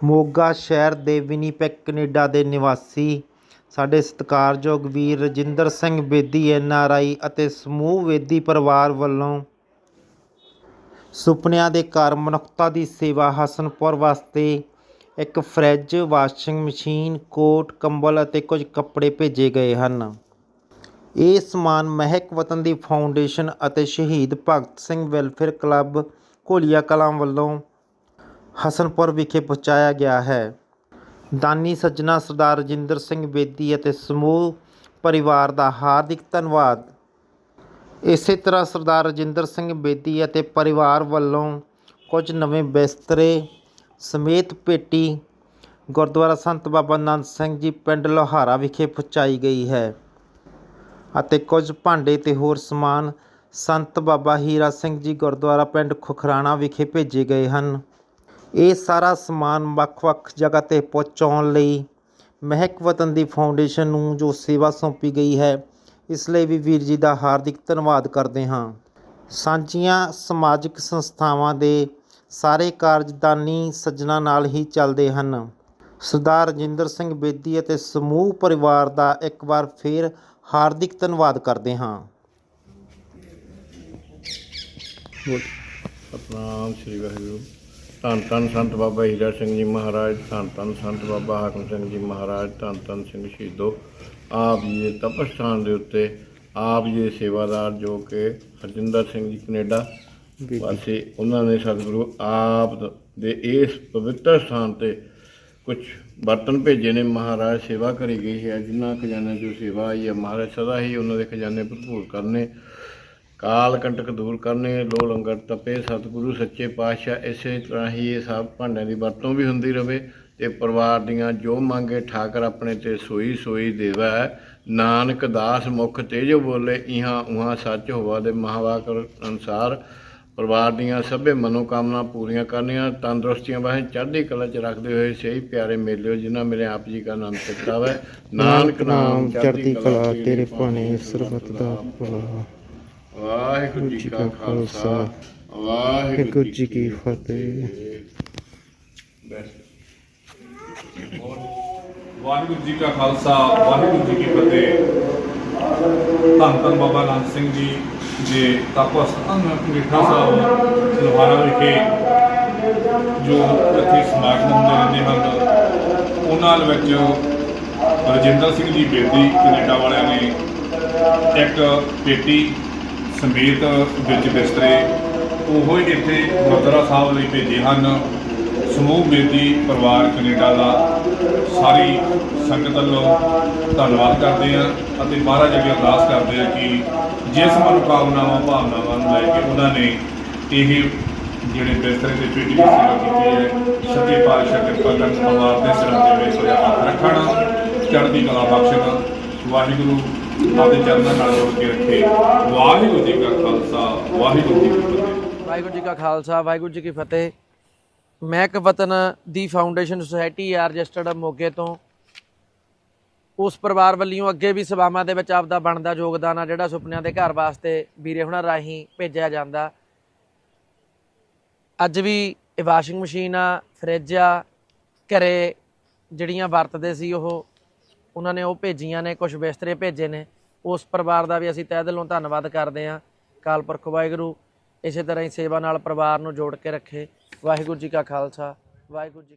ਮੋਗਾ ਸ਼ਹਿਰ ਦੇ Winnipeg, Canada ਦੇ ਨਿਵਾਸੀ ਸਾਡੇ ਸਤਿਕਾਰਯੋਗ ਵੀਰ Rajinder Singh Bedi, N R I ਅਤੇ ਸਮੂਹ ਬੇਦੀ ਪਰਿਵਾਰ ਵੱਲੋਂ ਸੁਪਨਿਆਂ ਦੇ ਘਰ ਮਨੁੱਖਤਾ ਦੀ ਸੇਵਾ ਹਸਨਪੁਰ ਵਾਸਤੇ ਇੱਕ ਫਰਿੱਜ, ਵਾਸ਼ਿੰਗ ਮਸ਼ੀਨ, ਕੋਟ, ਕੰਬਲ ਅਤੇ ਕੁਝ ਕੱਪੜੇ ਭੇਜੇ ਗਏ ਹਨ। ਇਹ ਸਮਾਨ ਮਹਿਕ ਵਤਨ ਦੀ ਫਾਊਂਡੇਸ਼ਨ ਅਤੇ ਸ਼ਹੀਦ ਭਗਤ ਸਿੰਘ ਵੈਲਫੇਅਰ ਕਲੱਬ ਘੋਲੀਆ ਕਲਾਂ ਵੱਲੋਂ ਹਸਨਪੁਰ ਵਿਖੇ ਪਹੁੰਚਾਇਆ ਗਿਆ ਹੈ। ਦਾਨੀ ਸੱਜਣਾ ਸਰਦਾਰ ਰਜਿੰਦਰ ਸਿੰਘ ਬੇਦੀ ਅਤੇ ਸਮੂਹ ਪਰਿਵਾਰ ਦਾ ਹਾਰਦਿਕ ਧੰਨਵਾਦ। ਇਸੇ ਤਰ੍ਹਾਂ ਸਰਦਾਰ ਰਜਿੰਦਰ ਸਿੰਘ ਬੇਦੀ ਅਤੇ ਪਰਿਵਾਰ ਵੱਲੋਂ ਕੁਝ ਨਵੇਂ ਬਿਸਤਰੇ ਸਮੇਤ ਪੇਟੀ ਗੁਰਦੁਆਰਾ ਸੰਤ ਬਾਬਾ ਨੰਦ ਸਿੰਘ ਜੀ ਪਿੰਡ ਲੋਹਾਰਾ ਵਿਖੇ ਪਹੁੰਚਾਈ ਗਈ ਹੈ ਅਤੇ ਕੁਝ ਭਾਂਡੇ ਤੇ ਹੋਰ ਸਮਾਨ ਸੰਤ ਬਾਬਾ ਹੀਰਾ ਸਿੰਘ ਜੀ ਗੁਰਦੁਆਰਾ ਪਿੰਡ ਖੁਖਰਾਣਾ ਵਿਖੇ ਭੇਜੇ ਗਏ ਹਨ। ਇਹ ਸਾਰਾ ਸਮਾਨ ਵੱਖ-ਵੱਖ ਜਗ੍ਹਾ ਤੇ ਪਹੁੰਚਾਉਣ ਲਈ ਮਹਿਕ ਵਤਨ ਦੀ ਫਾਊਂਡੇਸ਼ਨ ਨੂੰ ਜੋ ਸੇਵਾ ਸੌਂਪੀ ਗਈ ਹੈ, ਇਸ ਲਈ ਵੀ ਵੀਰ ਜੀ ਦਾ ਹਾਰਦਿਕ ਧੰਨਵਾਦ ਕਰਦੇ ਹਾਂ। ਸਾਂਝੀਆਂ ਸਮਾਜਿਕ ਸੰਸਥਾਵਾਂ ਦੇ ਸਾਰੇ ਕਾਰਜਦਾਨੀ ਸੱਜਣਾ ਨਾਲ ਹੀ ਚੱਲਦੇ ਹਨ। ਸਰਦਾਰ ਰਜਿੰਦਰ ਸਿੰਘ ਬੇਦੀ ਅਤੇ ਸਮੂਹ ਪਰਿਵਾਰ ਦਾ ਇੱਕ ਵਾਰ ਫੇਰ ਹਾਰਦਿਕ ਧੰਨਵਾਦ ਕਰਦੇ ਹਾਂ। ਸਤਨਾਮ ਸ੍ਰੀ ਵਾਹਿਗੁਰੂ। ਧੰਨ ਧੰਨ ਸੰਤ ਬਾਬਾ ਹੀਰਾ ਸਿੰਘ ਜੀ ਮਹਾਰਾਜ ਧੰਨ ਧੰਨ ਸੰਤ ਬਾਬਾ ਹਾਕਮ ਸਿੰਘ ਜੀ ਮਹਾਰਾਜ ਧੰਨ ਧੰਨ ਸਿੰਘ ਸ਼ਹੀਦੋ। ਆਪ ਜੀ ਦੇ ਤਪਸਥਾਨ ਦੇ ਉੱਤੇ ਆਪ ਜੀ ਦੇ ਸੇਵਾਦਾਰ ਜੋ ਕਿ ਹਰਜਿੰਦਰ ਸਿੰਘ ਜੀ ਕੈਨੇਡਾ ਵਾਸੀ ਉਹਨਾਂ ਨੇ ਸਤਿਗੁਰੂ ਆਪ ਦੇ ਇਸ ਪਵਿੱਤਰ ਸਥਾਨ ਤੇ ਕੁਝ ਬਰਤਨ ਭੇਜੇ ਨੇ। ਮਹਾਰਾਜ ਸੇਵਾ ਕਰੀ ਗਈ ਹੈ। ਜਿਨ੍ਹਾਂ ਖਜ਼ਾਨੇ ਜੋ ਸੇਵਾ ਆਈ ਹੈ ਮਹਾਰਾਜ ਸਦਾ ਹੀ ਉਹਨਾਂ ਦੇ ਖਜ਼ਾਨੇ ਭਰਪੂਰ ਕਰਨੇ। ਕਾਲ ਕੰਟਕ ਦੂਰ ਕਰਨੇ ਲੋ ਲੰਗਰ ਤਪੇ ਸਤਿਗੁਰੂ ਸੱਚੇ ਪਾਤਸ਼ਾਹ ਇਸੇ ਤਰ੍ਹਾਂ ਹੀ ਇਹ ਸਭ ਭਾਂਡਿਆਂ ਦੀ ਵਰਤੋਂ ਵੀ ਹੁੰਦੀ ਰਵੇ ਤੇ ਪਰਿਵਾਰ ਦੀਆਂ ਜੋ ਮੰਗੇ ਠਾਕਰ ਆਪਣੇ ਤੇ ਸੋਈ ਸੋਈ ਦੇਵੈ। ਨਾਨਕ ਦਾਸ ਮੁਖ ਤੇਜੋ ਬੋਲੇ ਇਹਾਂ ਉਹਾਂ ਸੱਚ ਹੋਵਾ ਦੇ ਮਹਾਵਾਕਰ ਅਨਸਾਰ। ਪਰਿਵਾਰ ਦੀਆਂ ਸਭੇ ਮਨੋਕਾਮਨਾ ਪੂਰੀਆਂ ਕਰਨੀਆਂ ਤੰਦਰੁਸਤੀਆਂ ਵਾਹੇ ਚੜ੍ਹਦੀ ਕਲਾ ਚ ਰੱਖਦੇ ਹੋਏ ਸਹੀ ਪਿਆਰੇ ਮੇਲਿਓ ਜਿਨ੍ਹਾਂ ਮੇਰੇ ਆਪ ਜੀ ਦਾ ਨਾਮ ਸਿੱਖਦਾ ਵੈ। ਨਾਨਕ ਨਾਮ ਚੜ੍ਹਦੀ ਕਲਾ ਤੇਰੇ ਭਾਣੇ ਸਰਬਤ ਦਾ ਭਲਾ। ਵਾਹਿਗੁਰੂ ਜੀ ਕਾ ਖਾਲਸਾ ਵਾਹਿਗੁਰੂ ਜੀ ਕੀ ਫਤਿਹ। ਵਾਹਿਗੁਰੂ ਜੀ ਕਾ ਖਾਲਸਾ ਵਾਹਿਗੁਰੂ ਜੀ ਕੀ ਫਤਿਹ। ਧੰਨ ਧੰਨ ਬਾਬਾ ਨਾਨਕ ਸਿੰਘ ਜੀ ਦੇ ਤਪਸਥਾਨ ਮਿੱਠਾ ਸਾਹਿਬ ਲੋਹਾਰਾ ਵਿਖੇ ਜੋ ਇੱਥੇ ਸਮਾਗਮ ਹੁੰਦੇ ਰਹਿੰਦੇ ਹਨ ਉਹਨਾਂ ਵਿੱਚ ਰਜਿੰਦਰ ਸਿੰਘ ਜੀ ਬੇਦੀ ਕੈਨੇਡਾ ਵਾਲਿਆਂ ਨੇ ਇੱਕ ਪੇਟੀ ਸਮੇਤ ਵਿੱਚ ਬਿਸਤਰੇ ਉਹ ਹੀ ਇੱਥੇ ਗੁਰਦੁਆਰਾ ਸਾਹਿਬ ਲਈ ਭੇਜੇ ਹਨ। ਸਮੂਹ ਬੇਦੀ ਪਰਿਵਾਰ ਕੈਨੇਡਾ ਦਾ ਸਾਰੀ ਸੰਗਤ ਵੱਲੋਂ ਧੰਨਵਾਦ ਕਰਦੇ ਹਾਂ ਅਤੇ ਮਹਾਰਾਜ ਅੱਗੇ ਅਰਦਾਸ ਕਰਦੇ ਹਾਂ ਕਿ ਜਿਸ ਮਨੋਕਾਮਨਾਵਾਂ, ਭਾਵਨਾਵਾਂ ਨੂੰ ਲੈ ਕੇ ਉਹਨਾਂ ਨੇ ਇਹ ਜਿਹੜੇ ਬਿਸਤਰੇ ਤੇ ਪੇਟੀ ਦੀ ਸੇਵਾ ਕੀਤੀ ਹੈ, ਸੱਚੇ ਪਾਤਸ਼ਾਹ ਕਿਰਪਾ ਕਰਨ ਪਰਿਵਾਰ ਦੇ ਸਿਰਾਂ ਤੇ ਵੇਖ ਹੋਇਆ ਹੱਥ ਰੱਖਣ, ਚੜ੍ਹਦੀ ਕਲਾ ਬਖਸ਼ਣ। ਵਾਹਿਗੁਰੂ ਆਪਦੇ ਚਰਨਾਂ ਨਾਲ ਜੋੜ ਕੇ ਰੱਖੇ। ਵਾਹਿਗੁਰੂ ਜੀ ਕਾ ਖਾਲਸਾ, ਵਾਹਿਗੁਰੂ ਜੀ ਕੀ ਫਤਿਹ। ਵਾਹਿਗੁਰੂ ਜੀ ਕਾ ਖਾਲਸਾ, ਵਾਹਿਗੁਰੂ ਜੀ ਕੀ ਫਤਿਹ। ਮਹਿਕ ਵਤਨ ਦੀ ਫਾਊਂਡੇਸ਼ਨ ਸੁਸਾਇਟੀ ਆ ਰਜਿਸਟਰਡ ਮੋਗੇ ਤੋਂ। ਉਸ ਪਰਿਵਾਰ ਵੱਲੋਂ ਅੱਗੇ ਵੀ ਸੇਵਾਵਾਂ ਦੇ ਵਿੱਚ ਆਪਦਾ ਬਣਦਾ ਯੋਗਦਾਨ ਆ, ਜਿਹੜਾ ਸੁਪਨਿਆਂ ਦੇ ਘਰ ਵਾਸਤੇ ਵੀਰੇ ਹੁਣਾਂ ਰਾਹੀਂ ਭੇਜਿਆ ਜਾਂਦਾ। ਅੱਜ ਵੀ ਇਹ ਵਾਸ਼ਿੰਗ ਮਸ਼ੀਨ ਆ ਫਰਿੱਜ ਆ, ਘਰੇ ਜਿਹੜੀਆਂ ਵਰਤਦੇ ਸੀ ਉਹ, ਉਹਨਾਂ ਨੇ ਉਹ ਭੇਜੀਆਂ ਨੇ ਕੁਝ ਬਿਸਤਰੇ ਭੇਜੇ ਨੇ। ਉਸ ਪਰਿਵਾਰ ਦਾ ਵੀ ਅਸੀਂ ਤਹਿ ਦਿਲੋਂ ਧੰਨਵਾਦ ਕਰਦੇ ਹਾਂ। ਕਾਲ ਪੁਰਖ ਵਾਹਿਗੁਰੂ, ਇਸੇ ਤਰ੍ਹਾਂ ਹੀ ਸੇਵਾ ਨਾਲ ਪਰਿਵਾਰ ਨੂੰ ਜੋੜ ਕੇ ਰੱਖੇ। ਵਾਹਿਗੁਰੂ ਜੀ ਕਾ ਖਾਲਸਾ, ਵਾਹਿਗੁਰੂ ਜੀ